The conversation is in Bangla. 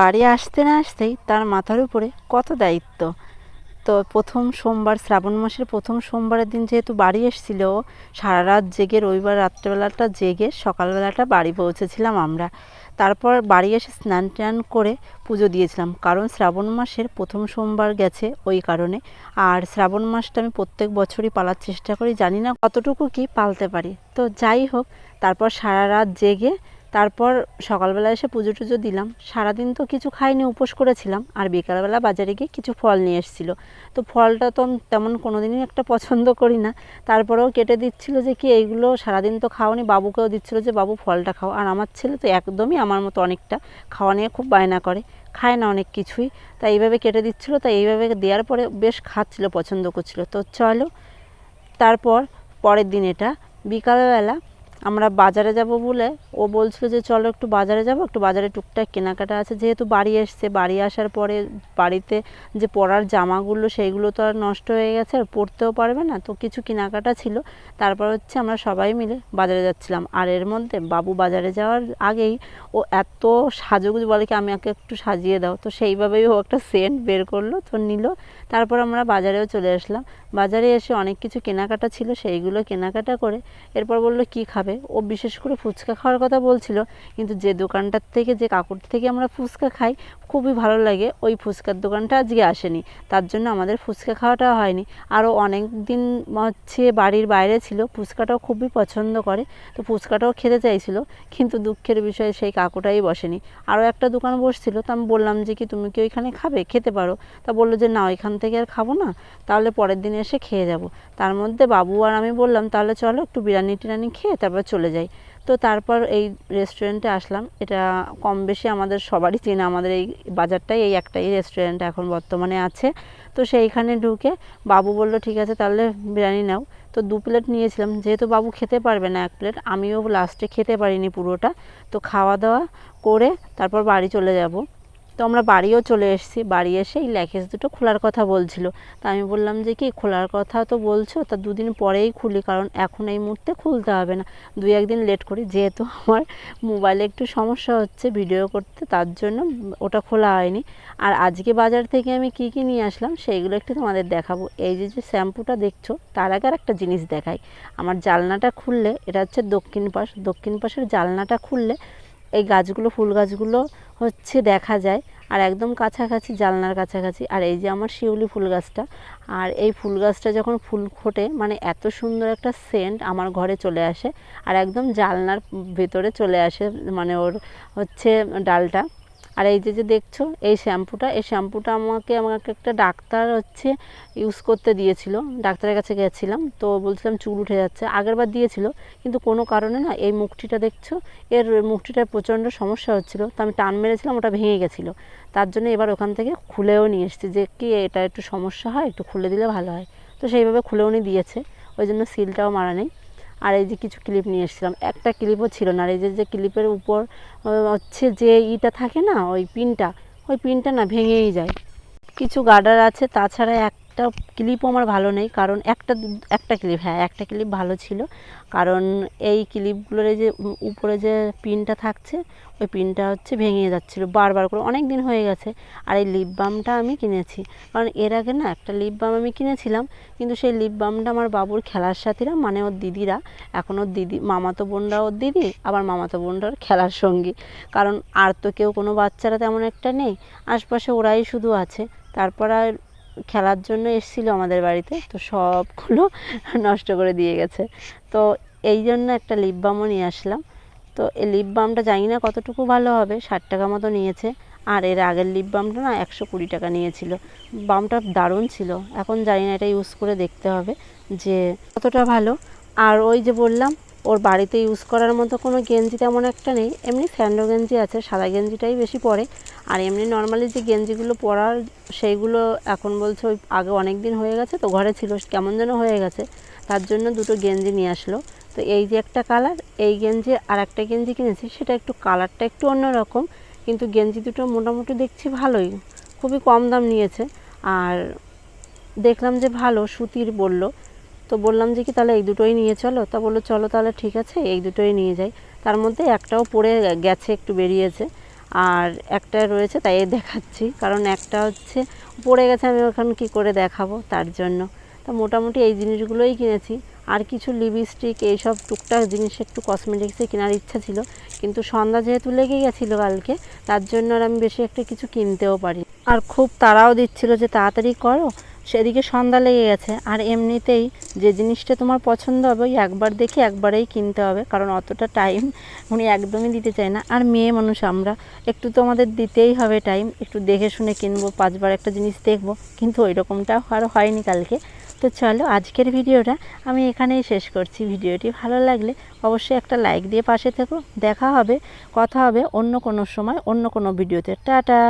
বাড়ি আসতে না আসতেই তার মাথার উপরে কত দায়িত্ব। তো প্রথম সোমবার, শ্রাবণ মাসের প্রথম সোমবারের দিন যেহেতু বাড়ি এসেছিল সারা রাত জেগে রবিবার রাত্রেবেলাটা জেগে সকালবেলাটা বাড়ি পৌঁছেছিলাম আমরা। তারপর বাড়ি এসে স্নান টান করে পুজো দিয়েছিলাম। কারণ শ্রাবণ মাসের প্রথম সোমবার গেছে ওই কারণে। আর শ্রাবণ মাসটা আমি প্রত্যেক বছরই পালার চেষ্টা করি, জানি না কতটুকু কি পালতে পারি। তো যাই হোক, তারপর সারা রাত জেগে তারপর সকালবেলা এসে পুজো টুজো দিলাম। সারাদিন তো কিছু খাইনি, উপোস করেছিলাম। আর বিকালবেলা বাজারে গিয়ে কিছু ফল নিয়ে এসেছিল। তো ফলটা তো তেমন কোনো দিনই একটা পছন্দ করি না। তারপরেও কেটে দিচ্ছিল যে কি এইগুলো সারাদিন তো খাওনি, বাবুকেও দিচ্ছিল যে, বাবু, ফলটা খাও। আর আমার ছেলে তো একদমই আমার মতো অনেকটা খাওয়া নিয়ে খুব বায়না করে, খায় না অনেক কিছুই। তাই এইভাবে কেটে দিচ্ছিল, তাই এইভাবে দেওয়ার পরে বেশ খাচ্ছিল, পছন্দ করছিল। তো চলো, তারপর পরের দিন এটা, বিকালবেলা আমরা বাজারে যাব বলে ও বলছিল যে চলো একটু বাজারে যাব, একটু বাজারে টুকটাক কেনাকাটা আছে। যেহেতু বাড়ি এসছে, বাড়ি আসার পরে বাড়িতে যে পরার জামাগুলো সেইগুলো তো আর নষ্ট হয়ে গেছে, আর পরতেও পারবে না। তো কিছু কেনাকাটা ছিল। তারপর হচ্ছে আমরা সবাই মিলে বাজারে যাচ্ছিলাম। আর এর মধ্যে বাবু বাজারে যাওয়ার আগেই ও এত সাজুগুজু বলে কি, আমি আমাকে একটু সাজিয়ে দাও। তো সেইভাবেই ও একটা সেন্ট বের করল, তো নিল। তারপর আমরা বাজারেও চলে আসলাম। বাজারে এসে অনেক কিছু কেনাকাটা ছিল, সেইগুলো কেনাকাটা করে এরপর বলল, কি খাবে? ও বিশেষ করে ফুচকা খাওয়ার কথা বলছিল, কিন্তু যে দোকানটার থেকে, যে কাকুর থেকে আমরা ফুচকা খাই, খুবই ভালো লাগে। ওই ফুচকার দোকানটা আজকে আসেনি। তার জন্য আমাদের ফুচকা খাওয়াটা হয়নি। আরও অনেক দিন হচ্ছে বাড়ির বাইরে ছিল, ফুচকাটাও খুবই পছন্দ করে, তো ফুচকাটাও খেতে চাইছিল, কিন্তু দুঃখের বিষয়ে সেই কাকুটাই বসেনি। আরও একটা দোকান বসছিল, তো আমি বললাম যে কি তুমি কি ওইখানে খাবে? খেতে পারো। তা বলল যে না, ওইখান থেকে আর খাব না, তাহলে পরের দিন এসে খেয়ে যাব। তার মধ্যে বাবু আর আমি বললাম, তাহলে চলো একটু বিরিয়ানি টিরানি খেয়ে, তারপর চলে যাই। তো তারপর এই রেস্টুরেন্টে আসলাম। এটা কম বেশি আমাদের সবারই চেনা। আমাদের এই বাজারটাই এই একটাই রেস্টুরেন্ট এখন বর্তমানে আছে। তো সেইখানে ঢুকে বাবু বলল, ঠিক আছে, তাহলে বিরিয়ানি নাও। তো দু প্লেট নিয়েছিলাম। যেহেতু বাবু খেতে পারবে না এক প্লেট, আমিও লাস্টে খেতে পারিনি পুরোটা। তো খাওয়া দাওয়া করে তারপর বাড়ি চলে যাব। তো আমরা বাড়িও চলে এসেছি। বাড়ি এসে এই ল্যাকেজ দুটো খোলার কথা বলছিল। তা আমি বললাম যে কি, খোলার কথা তো বলছো, তা দুদিন পরেই খুলি, কারণ এখন এই মুহূর্তে খুলতে হবে না। দুই একদিন লেট করি, যেহেতু আমার মোবাইলে একটু সমস্যা হচ্ছে ভিডিও করতে, তার জন্য ওটা খোলা হয়নি। আর আজকে বাজার থেকে আমি কি কি নিয়ে আসলাম, সেইগুলো একটু তোমাদের দেখাবো। এই যে যে শ্যাম্পুটা দেখছ, তার আগে আর একটা জিনিস দেখাই। আমার জালনাটা খুললে, এটা হচ্ছে দক্ষিণ পাশ, দক্ষিণ পাশের জালনাটা খুললে এই গাছগুলো, ফুল গাছগুলো হচ্ছে দেখা যায়। আর একদম কাছাকাছি, জালনার কাছাকাছি। আর এই যে আমার শিউলি ফুল গাছটা, আর এই ফুল গাছটা যখন ফুল ফোটে মানে এত সুন্দর একটা সেন্ট আমার ঘরে চলে আসে। আর একদম জালনার ভেতরে চলে আসে মানে ওর হচ্ছে ডালটা। আর এই যে যে দেখছ, এই শ্যাম্পুটা এই শ্যাম্পুটা আমাকে আমাকে একটা ডাক্তার হচ্ছে ইউজ করতে দিয়েছিল। ডাক্তারের কাছে গেছিলাম, তো বলছিলাম চুল উঠে যাচ্ছে। আগেরবার দিয়েছিল, কিন্তু কোনো কারণে না এই মুখটিটা দেখছ, এর মুখটিটার প্রচণ্ড সমস্যা হচ্ছিল। তো আমি টান মেরেছিলাম, ওটা ভেঙে গেছিল। তার জন্য এবার ওখান থেকে খুলেও নিয়ে এসেছি যে, কি এটা একটু সমস্যা হয়? একটু খুলে দিলে ভালো হয়। তো সেইভাবে খুলেও নিয়ে দিয়েছে, ওই জন্য সিলটাও মারা নেই। আর এই যে কিছু ক্লিপ নিয়ে এসেছিলাম। একটা ক্লিপও ছিল না আর এই যে যে ক্লিপের উপর হচ্ছে যে ইটা থাকে না, ওই পিনটা ওই পিনটা না ভেঙেই যায়। কিছু গার্ডার আছে, তাছাড়া একটা ক্লিপও আমার ভালো নেই, কারণ একটা একটা ক্লিপ হ্যাঁ একটা ক্লিপ ভালো ছিল। কারণ এই ক্লিপগুলোর যে উপরে যে পিনটা থাকছে, ওই পিনটা হচ্ছে ভেঙে যাচ্ছিল বারবার করে। অনেক দিন হয়ে গেছে, আর এই লিপ বামটা আমি কিনেছি। কারণ এর আগে না একটা লিপ বাম আমি কিনেছিলাম, কিন্তু সেই লিপ বামটা আমার বাবুর খেলার সাথীরা মানে ওর দিদিরা, এখন ওর দিদি, মামাতো বোনরা ওর দিদি, আবার মামাতো বোনরা ওর খেলার সঙ্গী। কারণ আর তো কেউ কোনো বাচ্চারা তেমন একটা নেই, আশপাশে ওরাই শুধু আছে। তারপর আর খেলার জন্য এসেছিল আমাদের বাড়িতে, তো সবগুলো নষ্ট করে দিয়ে গেছে। তো এই জন্য একটা লিপ বামও নিয়ে আসলাম। তো এই লিপ বামটা জানি না কতটুকু ভালো হবে, ষাট টাকা মতো নিয়েছে। আর এর আগের লিপ বামটা না একশো কুড়ি টাকা নিয়েছিল। বামটা দারুণ ছিল। এখন জানি না এটা ইউজ করে দেখতে হবে যে কতটা ভালো। আর ওই যে বললাম ওর বাড়িতে ইউজ করার মতো কোনো গেঞ্জি তেমন একটা নেই। এমনি স্যান্ডো গেঞ্জি আছে, সাদা গেঞ্জিটাই বেশি পরে। আর এমনি নর্মালি যে গেঞ্জিগুলো পরার, সেইগুলো এখন বলছে ওই আগে অনেক দিন হয়ে গেছে তো ঘরে ছিল, কেমন যেন হয়ে গেছে। তার জন্য দুটো গেঞ্জি নিয়ে আসলো। তো এই যে একটা কালার এই গেঞ্জি আর একটা গেঞ্জি কিনেছি, সেটা একটু কালারটা একটু অন্যরকম। কিন্তু গেঞ্জি দুটো মোটামুটি দেখছি ভালোই, খুবই কম দাম নিয়েছে। আর দেখলাম যে ভালো, সুতির বলল। তো বললাম যে কি, তাহলে এই দুটোই নিয়ে চলো? তা বলল, চলো তাহলে ঠিক আছে, এই দুটোই নিয়ে যাই। তার মধ্যে একটাও পড়ে গেছে, একটু বেরিয়েছে। আর একটা রয়েছে, তাই দেখাচ্ছি। কারণ একটা হচ্ছে, পড়ে গেছে, আমি ওখানে কি করে দেখাবো তার জন্য। তা মোটামুটি এই জিনিসগুলোই কিনেছি। আর কিছু লিপস্টিক, এইসব টুকটাক জিনিস, একটু কসমেটিক্সে কেনার ইচ্ছা ছিল। কিন্তু সন্ধ্যা যেহেতু লেগে গেছিল কালকে, তার জন্য আর আমি বেশি একটা কিছু কিনতেও পারি আর খুব তাড়াও দিচ্ছিল যে তাড়াতাড়ি করো। সেদিকে সন্ধ্যা লেগে গেছে। আর এমনিতেই যে জিনিসটা তোমার পছন্দ হবে, ওই একবার দেখে একবারেই কিনতে হবে, কারণ অতটা টাইম উনি একদমই দিতে চায় না। আর মেয়ে মানুষ আমরা, একটু তো আমাদের দিতেই হবে টাইম একটু দেখে শুনে কিনবো, পাঁচবার একটা জিনিস দেখব, কিন্তু ওই রকমটাও আর হয়নি কালকে। তো চলো, আজকের ভিডিওটা আমি এখানেই শেষ করছি। ভিডিওটি ভালো লাগলে অবশ্যই একটা লাইক দিয়ে পাশে থেকো। দেখা হবে, কথা হবে অন্য কোনো সময়, অন্য কোনো ভিডিওতে। টাটা!